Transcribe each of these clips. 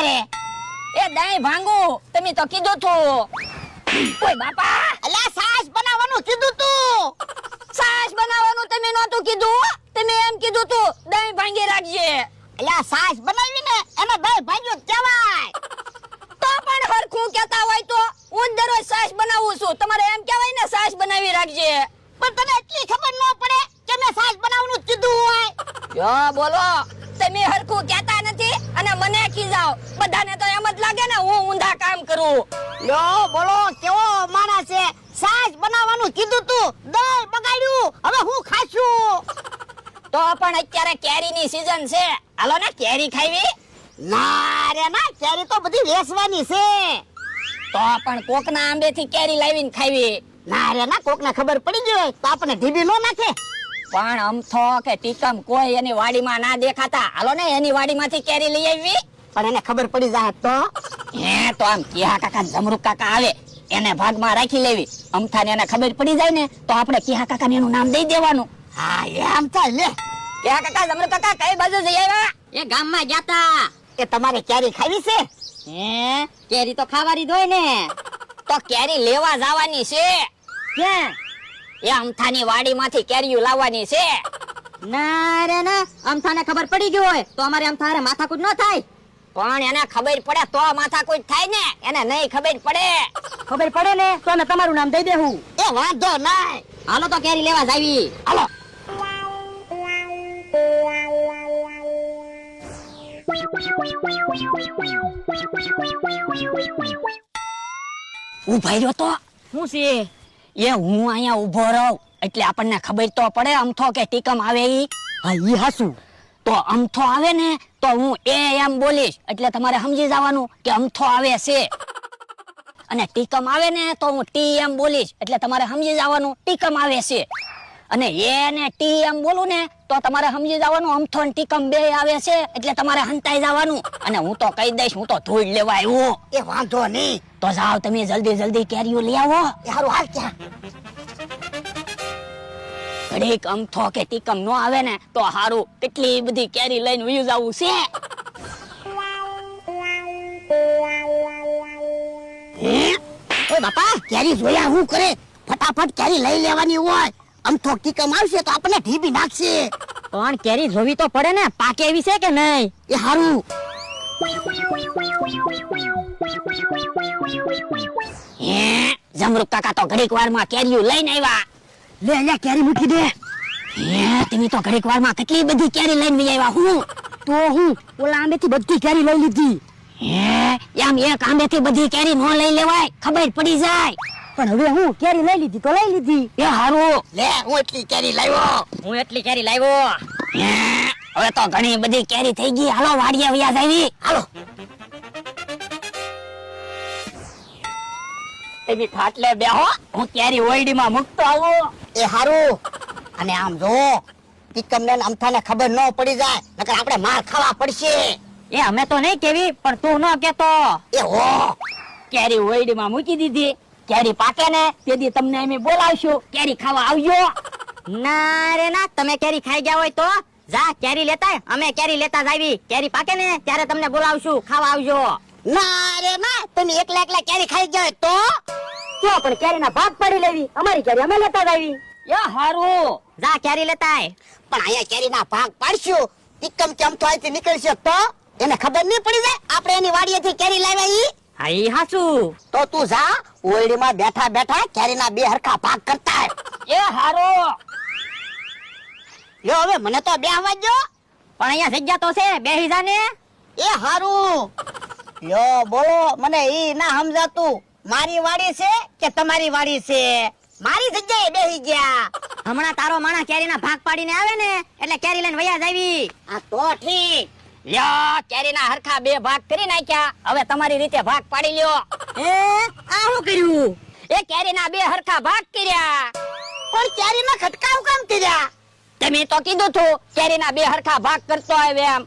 કરે? એ દાઈ ભાંગુ તમે તો કીધું તું. ઓય બાપા અલા સાસ બનાવવાનું કીધું તું. સાસ બનાવવાનું તમે નહોતું કીધું? તમે એમ કીધું તું દહીં ભાંગી રાખજે. અલા સાસ બનાવી ને એને દહીં ભાંગ્યું કહેવાય. તો પણ હરખું કહેતા હોય તો હું દરરોજ સાસ બનાવું છું. તમારે એમ કહેવાય ને સાસ બનાવી રાખજે. પણ તને એટલી ખબર ન પડે કે મેં સાસ બનાવવાનું કીધું હોય. જો બોલો. તમે હરખું કહેતા બધાને તો એમ જ લાગે ને હું ઊંધા કામ કરું. લો બોલો કેવો માણસ છે? સાસ બનાવવાનું કીધું તું દહીં બગાડ્યું હવે હું ખાશું. તો પણ અત્યારે કેરીની સીઝન છે. હાલો ને કેરી ખાવી ના રે ના કેરી તો બધી વેસવાની છે. તો પણ કોકના આંબેથી કેરી લાવીને ખાવી ના રે ના કોકને ખબર પડી ગઈ હોય તો આપણે ઢીબી નો નાખે. પણ અમથો કે ટીકમ કોઈ એની વાડીમાં ના દેખાતા. હાલો ને એની વાડીમાંથી કેરી લઈ આવી પણ એને ખબર પડી જાય તો? હે તો આમ કિહા કાકા જમરૂક કાકા આવે એને ભાગમાં રાખી લેવી. અમથાને એને ખબર પડી જાય ને તો આપણે કિહા કાકાને એનું નામ દઈ દેવાનું. હા એમ થાય લે. કિહા કાકા જમરૂક કાકા કઈ બાજુ જઈ આવ્યા? એ ગામમાં તા એ તમારે કેરી ખાવી છે? હે? કેરી તો ખાવાની જ હોય ને. તો કેરી લેવા જવાની છે. કે એ અમથાની વાડીમાંથી કેરીઓ લાવવાની છે. ના રે ના અમથાને ખબર પડી ગઈ હોય તો અમારે અમથારે માથાકૂટ ન થાય. પણ એને ખબર પડે તો માથા કોઈ થાય ને એને નહીં ખબર પડે. ખબર પડે ને તો અમે તમારું નામ દઈ દેહું. એ વાંધો નહીં. હાલો તો કેરી લેવા જાવી હાલો. ઉભાઈ રહ્યો તો. શું છે એ હું અહીંયા ઊભો રહું. એટલે આપણને ખબર તો પડે અમથો કે ટીકમ આવે ઈ. હા ઈ હાસુ. તો અમથો આવે ને તો હું એ એમ બોલીશ. એટલે તમારે સમજી જવાનું કે અમથો આવે છે. અને ટીકમ આવે ને તો હું ટી એમ બોલીશ. એટલે તમારે સમજી જવાનું ટીકમ આવે છે. અને એ ને ટી એમ બોલું ને તો તમારે સમજી જવાનું અમથો ને ટીકમ બે આવે છે. એટલે તમારે હંતાઈ જવાનું. અને હું તો કહી દઈશ હું તો ધૂળ લેવા આવ્યો. એ વાંધો નહીં. તો જાઓ તમે જલ્દી જલ્દી કેરીઓ લઈ આવો. હારું હાલ ક્યાં ઘડીક અમથો કે ટીકમ નો આવે ને તો હારું. કેટલી બધી કેરી લઈને વયું જવું છે. એ બાપા કેરી જોયા હું કરે? ફટાફટ કેરી લઈ લેવાની હોય. આમ થોકી કમ આવશે તો આપણને ઢીબી નાખશે. પણ કેરી જોવી તો પડે ને પાકે એવી છે કે નહીં? એ હારું. હે? જમરૂક કાકા તો ઘડીક વારમાં કેરીઓ લઈને આવ્યા. લે લે, કેરી મૂકી દે. હે તમે તો ઘડીક વારમાં કેટલી બધી કેરી લઈને આવ્યા હું? તો હું ઓલા આંબેથી બધી કેરી લઈ લીધી. હે, એમ એક આંબેથી બધી કેરી નો લઈ લેવાય, ખબર પડી જાય. પણ હવે હું કેરી લઈ લીધી તો લઈ લીધી. એ હારું. લે, હું એટલી કેરી લાવ્યો. હું એટલી કેરી લાવ્યો. હવે તો ઘણી બધી કેરી થઈ ગઈ. હાલો, વાડીએ વ્યાજ આવી. હાલો. તમે ખાટલે બેહો હું કેરી ઓયડીમાં મૂકતો આવું. એ હારું. અને આમ જો ટીકમને ને અમથાને ખબર ન પડી જાય નકર આપણે માર ખાવા પડશે. એ અમે તો નહીં કેવી પણ તું ન કેતો. એ હો. કેરી ઓયડીમાં મૂકી દીધી કેરી પાકે ને તેથી તમને અમે બોલાવશું. કેરી ખાવા આવજો. ના રે ના તમે કેરી ખાઈ ગયા હોય તો જા કેરી લેતા અમે કેરી લેતા જ આવી. કેરી પાકે ને ત્યારે તમને બોલાવશું. ખાવા આવજો. ના રે ના તમે એકલા એકલા કેરી ખાઈ જાય તો? જો પણ કેરીના ભાગ પાડી લેવી? અમારી કેરી અમે લેતા આવી. એ હારું. જા કેરી લેતા આય. પણ અહીંયા કેરીના ભાગ પાડશું? ટીકમ કેમ તો અહીંથી નીકળશે તો? એને ખબર નહીં પડી જાય? આપણે એની વાડીએથી કેરી લાવ્યા ઈ? હા ઈ હાસુ તો તું જા ઓરડીમાં બેઠા બેઠા કેરી ના બે હરખા ભાગ કરતા એ હારું. લ્યો હવે મને તો બે આવવા દો પણ અહીંયા જગ્યા તો છે બેહી જા ને એ હારું. લ્યો બોલો મને ઈ ના સમજાતું. મારી વાડી છે કે તમારી વાડી છે? મારી જગ્યાએ બેહી ગયા. હમણાં તારો માણસ કેરીના ભાગ પાડીને આવે ને એટલે કેરી લઈને વયા જાવી. આ તો ઠીક. લ્યો કેરીના હરખા બે ભાગ કરી નાખ્યા. હવે તમારી રીતે ભાગ પાડી લ્યો. એ આ શું કર્યું? એ કેરીના બે હરખા ભાગ કર્યા. પણ કેરીમાં ખટકાવ કામ કર્યા? તમે તો કીધું તું કેરીના બે હરખા ભાગ કરતો આવે એમ.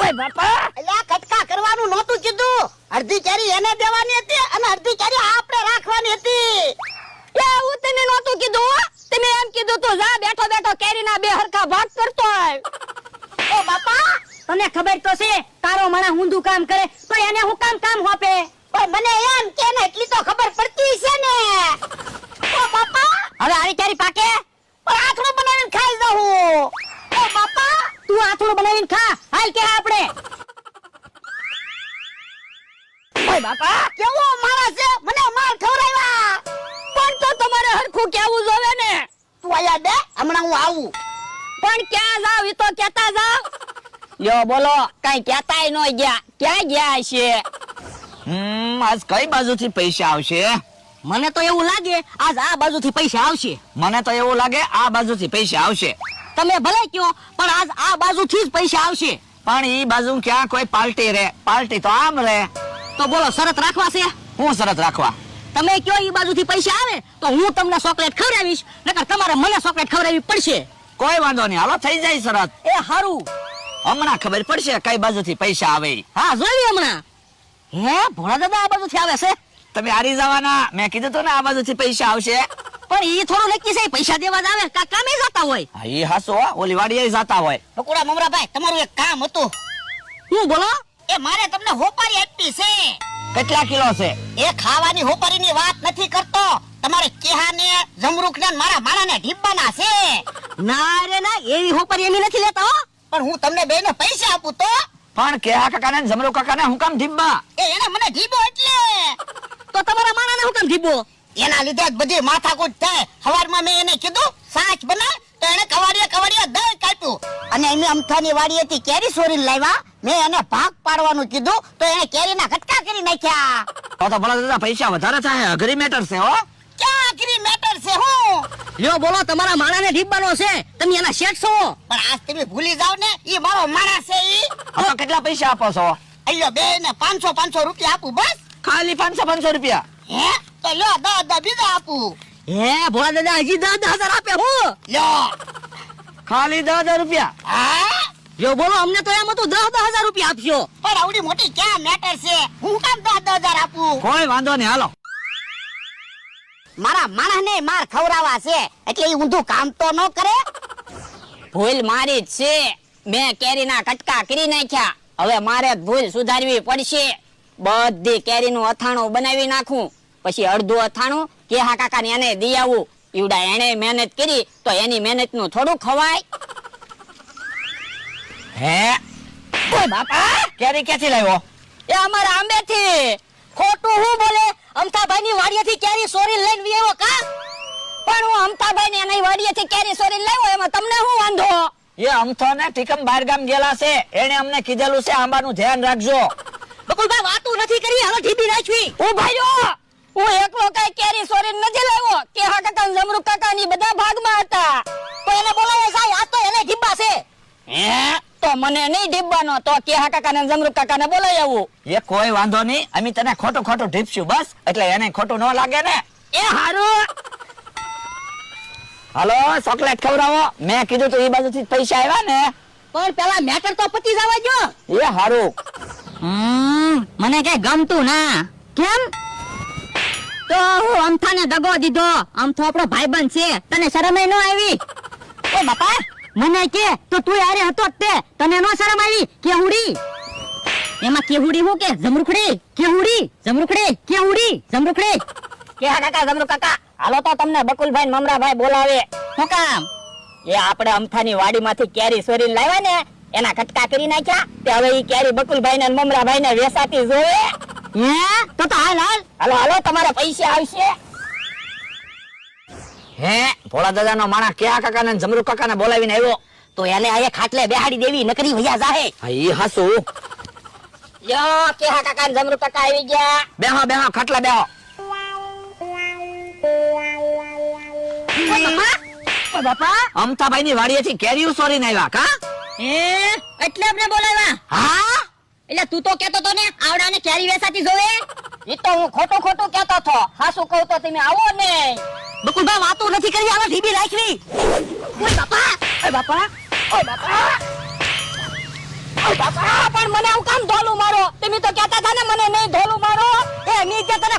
ઓય બાપા અલ્યા ખટકા નહોતું કીધું. અડધી કેરી એને દેવાની હતી અને અડધી કેરી આપણે રાખવાની હતી. એ હું તમે નહોતું કીધું તમે એમ કીધું તું જા બેઠો બેઠો કેરીના બે હરખા ભાગ કરતો હોય ઓ બાપા! તને ખબર તો છે તારો માણા ઊંધું કામ કરે તો એને હું કામ કામ હોપે? પણ મને એમ કે ને એટલી તો ખબર પડતી બાપા. કેવો માણસ છે? મને માર ખવડાવ્યા. પણ તો તમારે હરખું કેવું જોવે ને. તું આયા દે હમણાં હું આવું. પણ ક્યાં જાવ ઈ તો કેતા જાવ. લ્યો બોલો કઈ કેતાય નો ગયા. ક્યાં ગયા છે? હમ આજ કઈ બાજુથી પૈસા આવશે? મને તો એવું લાગે આજ આ બાજુથી પૈસા આવશે. મને તો એવું લાગે આ બાજુથી પૈસા આવશે. તમે ભલે કયો પણ આજ આ બાજુથી જ પૈસા આવશે. પણ એ બાજુ ક્યાં કોઈ પાર્ટી રે? પાર્ટી તો આમ રે. તો બોલો શરત રાખવા છે? હું શરત રાખવા? તમે કયો એ બાજુથી પૈસા આવે તો હું તમને ચોકલેટ ખવડાવીશ નકર તમારે મને ચોકલેટ ખવડાવવી પડશે. કોઈ વાંધો નહીં હાલો થઈ જાય શરત. એ હારું. હમણાં ખબર પડશે કઈ બાજુથી પૈસા આવે હા જોઈએ હમણાં. હે ભોળા દાદા આ બાજુથી આવે છે? તમે હારી જવાના. મેં કીધું તો ને આ બાજુથી પૈસા આવશે. પણ એ થોડું નક્કી છે પૈસા દેવા જ આવે કા કામે જતા હોય? હા, ઈ હાસો ઓલી વાડીએ જતા હોય. બકુડા મમરાભાઈ તમારું એક કામ હતું. હું બોલો? એ મારે તમને હોપારી આપી છે. કેટલા કિલો છે? એ ખાવાની હોપારીની વાત નથી કરતો. તમારે કેહાને જમરૂખ ને મારા માણાને ઢીબ્બાના છે. ના રે ના એવી હોપારી એની નથી લેતો પણ હું તમને બેને પૈસા આપું તો. પણ કેહા કાકાને ને જમરૂ કાકાને હું કામ ધીબ્બા એ એને મને ઢીબો એટલે. તો તમારા માણાને હું કામ ઢીબો એના લીધે જ બધી માથાકૂટ થાય. સવારમાં મેં એને કીધું સાચ બના તો એને કવાડીએ કવાડીએ દહીં કાપ્યું. અને એની અમથાની વાડી હતી કેરી સોરી લાવ્યા. મેં એને ભાગ પાડવાનું કીધું તો એને કેરીના કટકા કરી નાખ્યા. તો તો ભલા દાદા પૈસા વધારે થાય અઘરી મેટર છે હો. ક્યાં અઘરી મેટર છે હું? લ્યો બોલો તમારા માણાને ઢીબવાનો છે તમે એના શેઠ છો. પણ આજ તમે ભૂલી જાવ ને ઈ મારો માણસ છે ઈ. તો કેટલા પૈસા આપો છો? અయ్યો બે ને પાંચસો પાંચસો રૂપિયા આપું બસ. ખાલી પાંચસો પાંચસો રૂપિયા. હે? તો લ્યો દા બીજા આપું. હે ભોળા દાદા હજી દસ દસ હજાર આપે હું. લ્યો. ખાલી દસ હજાર રૂપિયા. હા? લ્યો બોલો અમને તો એમ હતું દસ દસ હજાર રૂપિયા આપશો પણ આવડી મોટી ક્યાં મેટર છે? હું કામ દસ દસ હજાર આપું? કોઈ વાંધો નહીં હાલો. મારા માણસને માર ખવડાવવા છે એટલે એ ઊંધું કામ તો ન કરે. ભૂલ મારી જ છે. મેં કેરીના કટકા કરી નાખ્યા. હવે મારે ભૂલ સુધારવી પડશે. બધી કેરીનું અથાણું બનાવી નાખું. પછી અડધું અથાણું કેહા કાકાને એને દઈ આવું. ઈવડા એને મહેનત કરી તો એની મહેનતનું થોડું ખવાય. હે? ઓય બાપા. કેરી ક્યાંથી લાવ્યો? એ અમારા આંબેથી. ખોટું હું બોલે? અમથાભાઈની વાડીએથી કેરી સોરી લઈને આવ્યો કા? પણ હું અમથાભાઈને એની વાડીએથી કેરી સોરી લાવ્યો એમાં તમને શું વાંધો? એ અમથો ને ટીકમ બહાર ગામ ગયેલા છે. એને અમને કીધેલું છે આંબાનું ધ્યાન રાખજો. બકુલભાઈ વાતું નથી કરી હાલો ઢીબી રાખવી ઓ ભાઈઓ હું એકલો કઈ કેરી મને નહીં ડીબવાનો તો કે હા કાકા ને જમરૂપ કાકા ને બોલાવી આવું. એ કોઈ વાંધો નહીં. અમે તને ખોટું ખોટું ઢીપશું બસ. એટલે એને ખોટું ન લાગે ને. એ હારું. હાલો ચોકલેટ ખવડાવો. મેં કીધું તો એ બાજુથી પૈસા આવ્યા ને. પણ પેલા મેટર તો પતી જવા જો એ હારું. મને કઈ ગમતું ના. કેમ? તો હું અમથાને દગો દીધો. અમથો આપણો ભાઈબંધ છે. તને શરમે ન આવી. એ બાપા મને કે તો તું યારે હતો તે. તને નો શરમ આવી? કેહુડી. એમાં કેહુડી હું કે? જમરૂખડી. કેહુડી. જમરૂખડી. કેહુડી. જમરૂખડી. કે હા કાકા જમરૂ કાકા હાલો તો તમને બકુલભાઈ મમરાભાઈ બોલાવે. શું કામ? એ આપણે અમથાની વાડીમાંથી કેરી સોરીને લાવ્યા ને એના કટકા કરી નાખ્યા. તે હવે ઈ કેરી બકુલભાઈ ને મમરાભાઈ ને વેસાતી જોવે. હે? તો તો હાલ હાલ. હાલો હાલો તમારા પૈસા આવશે. હે ભોળા દાદા નો માણા કેહા કાકા ને જમરૂ કાકા ને બોલાવીને આવ્યો? તો એને આયે ખાટલે બેહાડી દેવી નકરી વયા જાહે. હા ઈ હાસુ. યો કેહા કાકા ને જમરૂ કાકા આવી ગયા? બેહો બેહો ખાટલા બેહો. બાપા અમતાભાઈ ની વાડીએથી કેરીઓ સોરીને આવ્યા કા? એ એટલે આપણે બોલાવ્યા? હા? એટલે તું તો કેતો તો ને આવડા ને કેરી વેસાતી જોવે? એ તો હું ખોટું ખોટું કેતો હતો. હાસુ કહું તો તમે આવો ને. બકુલભાઈ વાતો નથી કરી આનો ઢીબી રાખવી. ઓય બાપા ઓય બાપા ઓય બાપા. મારો. મારો.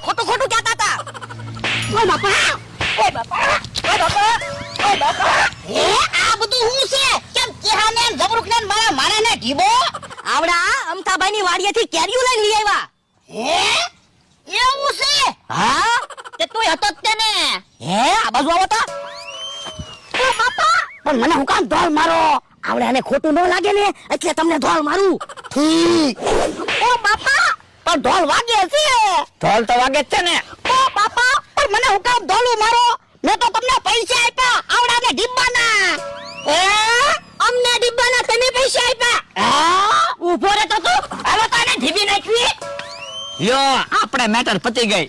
ખોટું ખોટું કહેતા હતા. આ બધું હું છે? કેમ કેહાને મારા મારાને ઢીબો? આવડા અમતાભાઈ ની વાડીએથી કેરીઓ લઈને લઈ આવ્યા. હે એવું છે હા તે તું હતો જ તે ને આ તો. પણ મને હું કામ ધોલ મારો? આવડે આને ખોટું ન લાગે ને એટલે તમને ધોલ મારું. ઠીક. ઓ બાપા! પણ ધોલ વાગે છે. ઢોલ તો વાગે છે ને. ઓ બાપા! પણ મને હું કામ ધોલું મારો? મેં તો તમને પૈસા આપ્યા. આવડાને ડિબ્બાના. એ અમને ડિબ્બાના તમે પૈસા આપ્યા. હા? ઊભો રે તો. તું હવે તો ઢીબી નાખવી. યો આપણે મેટર પતી ગઈ.